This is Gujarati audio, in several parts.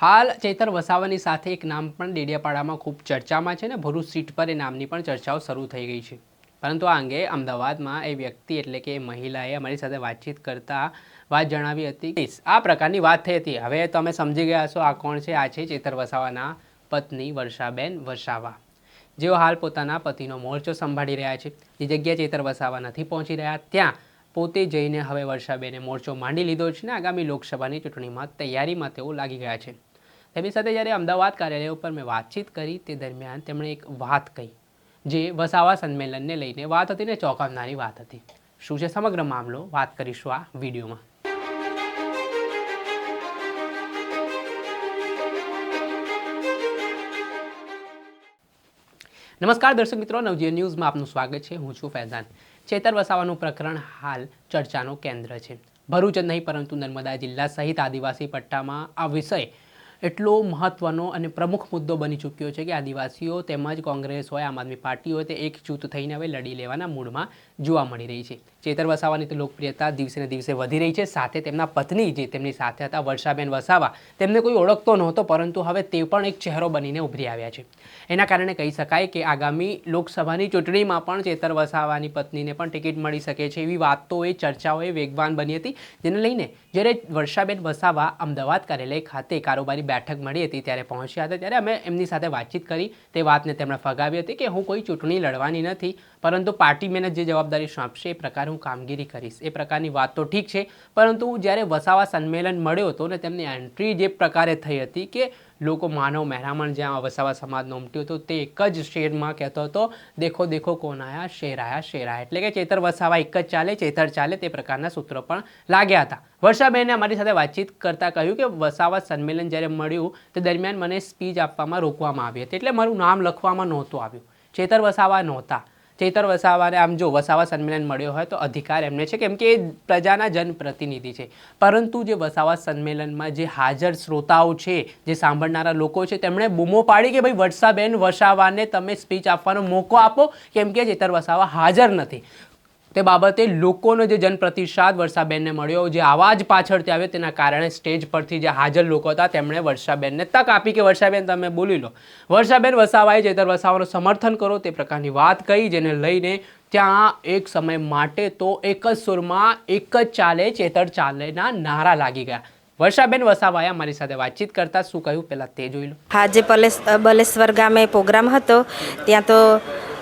હાલ ચેતર વસાવાની સાથે એક નામ પણ ડેડિયાપાડામાં ખૂબ ચર્ચામાં છે ને ભરૂચ સીટ પર એ નામની પણ ચર્ચાઓ શરૂ થઈ ગઈ છે. પરંતુ આ અંગે અમદાવાદમાં એ વ્યક્તિ એટલે કે એ મહિલાએ અમારી સાથે વાતચીત કરતા વાત જણાવી હતી. કે આ પ્રકારની વાત થઈ હતી. હવે તમે સમજી ગયા છો આ કોણ છે? આ છે ચેતર વસાવાના પત્ની વર્ષાબેન વસાવા. જેઓ હાલ પોતાના પતિનો મોરચો સંભાળી રહ્યા છે. જે જગ્યાએ ચેતર વસાવા નથી પહોંચી રહ્યા, ત્યાં પોતે જઈને હવે વર્ષાબેને મોરચો માંડી લીધો છે ને આગામી લોકસભાની ચૂંટણીમાં તૈયારીમાં તેઓ લાગી ગયા છે. તેમની સાથે જ્યારે અમદાવાદ કાર્યાલય ઉપર મેં વાતચીત કરી, તે દરમિયાન તેમણે એક વાત કહી, જે વસાવા સંમેલનને લઈને વાત હતી ને ચોંકાવનારી વાત હતી. શું છે સમગ્ર મામલો? વાત કરીશું આ વિડીયોમાં. નમસ્કાર દર્શક મિત્રો, નવજીવન ન્યૂઝમાં આપનું સ્વાગત છે. હું છું ફૈઝાન. ચેતર વસાવાનું પ્રકરણ હાલ ચર્ચાનું કેન્દ્ર છે. ભરૂચ જ નહીં, પરંતુ નર્મદા જિલ્લા સહિત આદિવાસી પટ્ટામાં આ વિષય એટલો મહત્વનો અને પ્રમુખ મુદ્દો બની ચૂક્યો છે કે આદિવાસીઓ તેમજ કોંગ્રેસ હોય, આમ આદમી પાર્ટી હોય તે એકજૂથ થઈને હવે લડી લેવાના મૂડમાં જોવા મળી રહી છે. ચેતર વસાવાની તો લોકપ્રિયતા દિવસે ને દિવસે વધી રહી છે. સાથે તેમના પત્ની જે તેમની સાથે હતા, વર્ષાબેન વસાવા, તેમને કોઈ ઓળખતો નહોતો, પરંતુ હવે તે પણ એક ચહેરો બનીને ઉભરી આવ્યા છે. એના કારણે કહી શકાય કે આગામી લોકસભાની ચૂંટણીમાં પણ ચેતર વસાવાની પત્નીને પણ ટિકિટ મળી શકે છે એવી વાતોએ ચર્ચાઓએ વેગવાન બની હતી. જેને લઈને જ્યારે વર્ષાબેન વસાવા અમદાવાદ કાર્યાલય ખાતે કારોબારી બેઠક મળી હતી ત્યારે પહોંચ્યા હતા ત્યારે અમે એમની સાથે વાતચીત કરી તે વાતને તેમણે ફગાવી હતી કે હું કોઈ ચૂંટણી લડવાની નથી, પરંતુ પાર્ટી મેને જે જવાબદારી સોંપશે એ પ્રકાર હું કામગીરી કરીશ. એ પ્રકારની વાત તો ઠીક છે, પરંતુ જ્યારે વસાવા સંમેલન મળ્યો હતો ને તેમની એન્ટ્રી જે પ્રકારે થઈ હતી કે લોકો માનવ મહેરામણ જ્યાં વસાવા સમાજનો ઉમટ્યો હતો, તે એક જ શેરમાં કહેતો હતો, દેખો દેખો, કોણ આયા? શેર આયા શેર આયા એટલે કે ચેતર વસાવા એક જ ચાલે, ચેતર ચાલે તે પ્રકારના સૂત્રો પણ લાગ્યા હતા. વર્ષાબેને અમારી સાથે વાતચીત કરતાં કહ્યું કે વસાવા સંમેલન જ્યારે મળ્યું, તે દરમિયાન મને સ્પીચ આપવામાં રોકવામાં આવી હતી, એટલે મારું નામ લખવામાં નહોતું આવ્યું. ચેતર વસાવા નહોતા. ચેતર વસાવાને આમ જો વસાવા સંમેલન મળ્યો હોય તો અધિકાર એમને છે. કેમ કે એ પ્રજાના જનપ્રતિનિધિ છે. પરંતુ જે વસાવા સંમેલનમાં જે હાજર શ્રોતાઓ છે, જે સાંભળનારા લોકો છે, તેમણે બૂમો પાડી કે ભાઈ વર્ષાબેન વસાવાને તમે સ્પીચ આપવાનો મોકો આપો. કેમ કે ચેતર વસાવા હાજર નથી. તે બાબતે લોકોનો જે જનપ્રતિસાદ વર્ષાબેનને મળ્યો, જે આવાજ પાછળથી આવ્યો, તેના કારણે સ્ટેજ પરથી જે હાજર લોકો હતા, તેમણે વર્ષાબેનને તક આપી કે, વર્ષાબેન, તમે બોલી લો. વર્ષાબેન વસાવાએ ચેતર વસાવાનું સમર્થન કરો તે પ્રકારની વાત કહી, જેને લઈને ત્યાં એક સમય માટે તો એક જ સુરમાં એક જ ચાલે, ચેતર ચાલેના નારા લાગી ગયા. વર્ષાબેન વસાવાએ અમારી સાથે વાતચીત કરતા શું કહ્યું? પહેલાં તે જોઈ લો. આજે બલેશ્વર ગામે પ્રોગ્રામ હતો, ત્યાં તો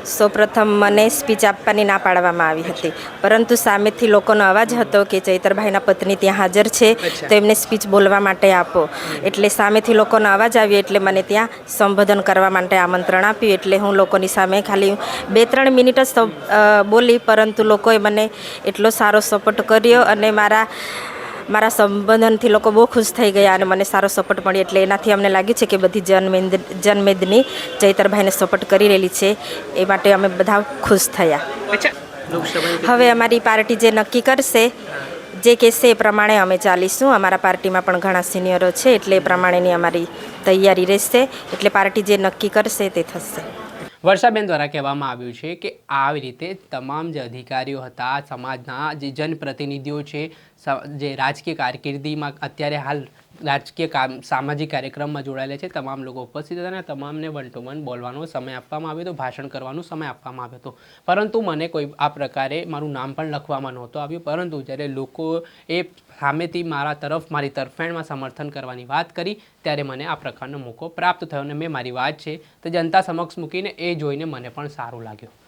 સૌપ્રથમ મને સ્પીચ આપવાની ના પાડવામાં આવી હતી. પરંતુ સામેથી લોકોનો અવાજ હતો કે ચૈતરભાઈના પત્ની ત્યાં હાજર છે તો એમને સ્પીચ બોલવા માટે આપો. એટલે સામેથી લોકોનો અવાજ આવ્યો એટલે મને ત્યાં સંબોધન કરવા માટે આમંત્રણ આપ્યું. એટલે હું લોકોની સામે ખાલી બે ત્રણ મિનિટ જ બોલી પરંતુ લોકોએ મને એટલો સારો સપોર્ટ કર્યો અને મારા મારા સંબંધનથી લોકો બહુ ખુશ થઈ ગયા અને મને સારો સપોર્ટ મળ્યો. એટલે એનાથી અમને લાગ્યું છે કે બધી જનમેદ જનમેદની ચૈતરભાઈને સપોર્ટ કરી રહેલી છે. એ માટે અમે બધા ખુશ થયા. હવે અમારી પાર્ટી જે નક્કી કરશે જે કહેશે એ પ્રમાણે અમે ચાલીશું. અમારા પાર્ટીમાં પણ ઘણા સિનિયરો છે એટલે એ પ્રમાણેની અમારી તૈયારી રહેશે. એટલે પાર્ટી જે નક્કી કરશે તે થશે. વર્ષાબેન દ્વારા કહેવામાં આવ્યું છે કે આવી રીતે તમામ જે અધિકારીઓ હતા, સમાજના જે જનપ્રતિનિધિઓ છે જે રાજકીય કારકિર્દીમાં અત્યારે હાલ રાજકીય કામ, સામાજિક કાર્યક્રમમાં જોડાયેલા છે. તમામ લોકો ઉપસ્થિત હતા અને તમામને વન ટુ વન બોલવાનો સમય આપવામાં આવ્યો હતો, ભાષણ કરવાનો સમય આપવામાં આવ્યો હતો. પરંતુ મને કોઈ આ પ્રકારે મારું નામ પણ લખવામાં નહોતું આવ્યું. પરંતુ જ્યારે લોકો એ સામેથી મારા તરફ, મારી તરફેણમાં સમર્થન કરવાની વાત કરી, ત્યારે મને આ પ્રકારનો મોકો પ્રાપ્ત થયો અને મેં મારી વાત છે તે જનતા સમક્ષ મૂકીને એ જોઈને મને પણ સારું લાગ્યું.